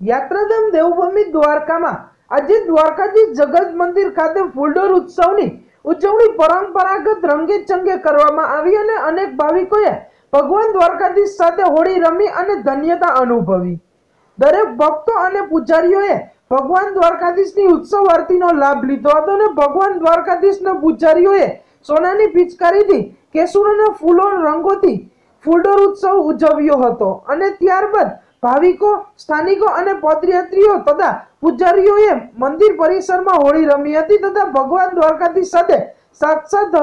યાત્રાધામ દેવભૂમિ દ્વારકામાં આજે દ્વારકાધીશ જગત મંદિર ખાતે ફૂલડોર ઉત્સવની ઉજવણી પરંપરાગત રંગે ચંગે કરવામાં આવી અને અનેક ભાવિકોએ ભગવાન દ્વારકાધીશ સાથે હોળી રમી અને ધન્યતા અનુભવી. દરેક ભક્તો અને પૂજારીઓએ ભગવાન દ્વારકાધીશની ઉત્સવ આરતીનો લાભ લીધો હતો અને ભગવાન દ્વારકાધીશના પૂજારીઓએ સોનાની પિચકારીથી કેસુરના ફૂલો રંગોથી ફૂલડોર ઉત્સવ ઉજવ્યો હતો અને ત્યારબાદ ભાવિકો, સ્થાનિકો અને પદયાત્રીઓ તથા પૂજારીઓએ મંદિર પરિસરમાં હોળી રમી હતી તથા ભગવાન દ્વારકાધીશ સાથે સાક્ષાત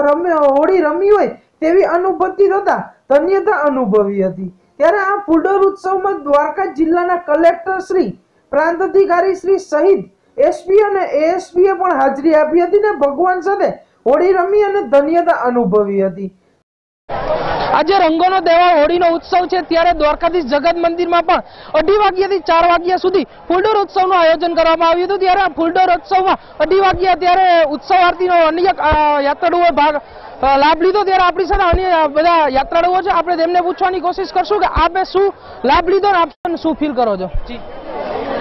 હોળી રમી હોય તેવી અનુભૂતિ તથા ધન્યતા અનુભવી હતી. ત્યારે આ ફૂલડોર ઉત્સવમાં દ્વારકા જિલ્લાના કલેક્ટર શ્રી, પ્રાંત અધિકારી શ્રી સહિત એસપી અને એએસપીએ પણ હાજરી આપી હતી ને ભગવાન સાથે હોળી રમી અને ધન્યતા અનુભવી હતી. આજે રંગોનો તહેવાર હોળીનો ઉત્સવ છે ત્યારે દ્વારકાધીશ જગત મંદિરમાં પણ અઢી વાગ્યાથી ચાર વાગ્યા સુધી ફૂલડોર ઉત્સવનું આયોજન કરવામાં આવ્યું હતું. ત્યારે આ ફૂલડોર ઉત્સવમાં અઢી વાગ્યા ત્યારે ઉત્સવ આરતીનો અન્ય યાત્રાળુઓ ભાગ લાભ લીધો. ત્યારે આપણી સાથે અન્ય બધા યાત્રાળુઓ છે. આપણે તેમને પૂછવાની કોશિશ કરશું કે આપે શું લાભ લીધો ને આપ શું ફીલ કરો છો? જી.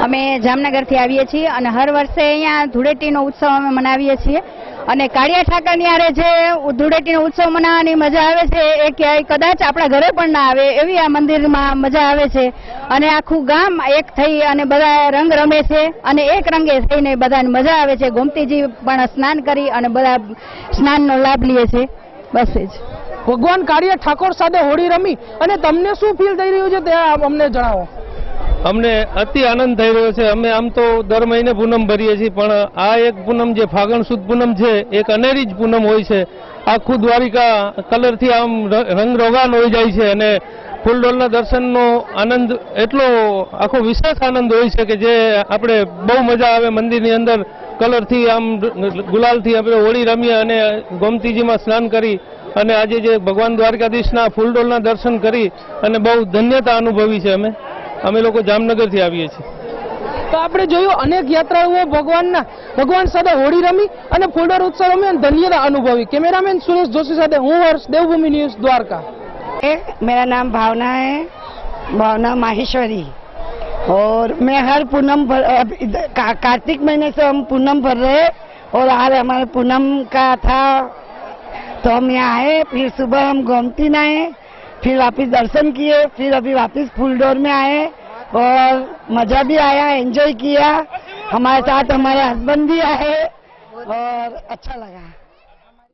અમે જામનગરથી આવીએ છીએ અને હર વર્ષે અહીંયા ધૂળેટીનો ઉત્સવ અમે મનાવીએ છીએ. અને કાળિયા ઠાકરની આરે જે ધૂળેટીનો ઉત્સવ મનાવવાની મજા આવે છે, એ ક્યાંય કદાચ આપણા ઘરે પણ ના આવે, એવી આ મંદિરમાં મજા આવે છે. અને આખું ગામ એક થઈ અને બધા રંગ રમે છે, અને એક રંગે થઈને બધાને મજા આવે છે. ગોમતીજી પણ સ્નાન કરી અને બધા સ્નાનનો લાભ લે છે. બસ જ. ભગવાન કાળિયા ઠાકોર સાથે હોળી રમી, અને તમને શું ફીલ થઈ રહ્યું છે તે અમને જણાવો. અમને અતિ આનંદ થઈ રહ્યો છે. અમે આમ તો દર મહિને પૂનમ ભરીએ છીએ, પણ આ એક પૂનમ જે ફાગણ સુદ પૂનમ છે, એક અનેરી જ પૂનમ હોય છે. આખું દ્વારિકા કલરથી આમ ર- રંગરોગાન હોઈ જાય છે અને ફૂલડોલના દર્શનનો આનંદ, એટલો આખો વિશેષ આનંદ હોય છે કે જે આપણે બહુ મજા આવે મંદિરની અંદર કલરથી આમ ગુલાલથી આપણે હોળી રમીએ અને ગોમતીજીમાં સ્નાન કરી અને આજે જે ભગવાન દ્વારકાધીશના ફૂલડોલના દર્શન કરી અને બહુ ધન્યતા અનુભવી છે અમે. અમે લોકો જામનગરથી આવીએ છીએ તો આપણે જોયું અનેક યાત્રાળુઓ ભગવાનના ભગવાન સાથે હોળી રમી અને ફૂલડોર ઉત્સવ રમી અને ધન્યતા અનુભવી કેમેરામેન સુરેશ જોશી સાથે હું હર્ષ દેવભૂમિ ન્યૂઝ દ્વારકા मेरा नाम भावना है भावना माहेश्वरी और मैं हर पूनम भर अब इधर का, कार्तिक महीने से हम पूनम भर रहे हैं और आज हमारे पूनम का था तो हम यहाँ आए फिर सुबह हम गोमती नहाए फिर वापस दर्शन किए, फिर अभी वापस फूलडोर में आए और मज़ा भी आया एंजॉय किया। हमारे साथ हमारे हस्बैंड भी आए और अच्छा लगा।